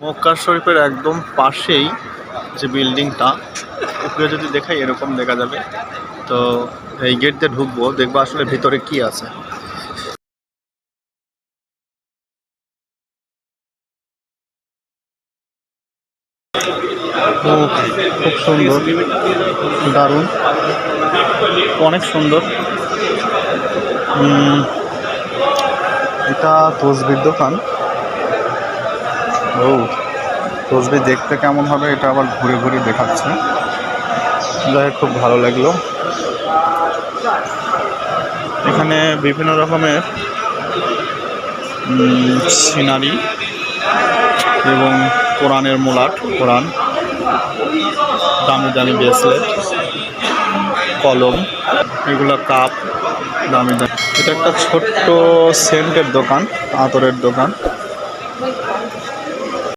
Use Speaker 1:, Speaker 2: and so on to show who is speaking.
Speaker 1: মক্কা শরীফের একদম পাশেই যে বিল্ডিংটা উপরে যদি দেখাই এরকম দেখা যাবে। তো এই গেট দিয়ে ঢুকবো, দেখব আসলে ভিতরে কি আছে। খুব সুন্দর, দারুণ, অনেক সুন্দর। এটা তসবির দোকান। ও, তসবি দেখতে কেমন হবে এটা আবার ঘুরে ঘুরে দেখাচ্ছে। যাই খুব ভালো লাগল। এখানে বিভিন্ন রকমের সিনারি এবং কোরআনের মোলাট, কোরআন, দামি দামি ব্রেসলেট কলম, এগুলো কাপ, দামি দামি। এটা একটা ছোট্ট সেন্টের দোকান, আতরের দোকান।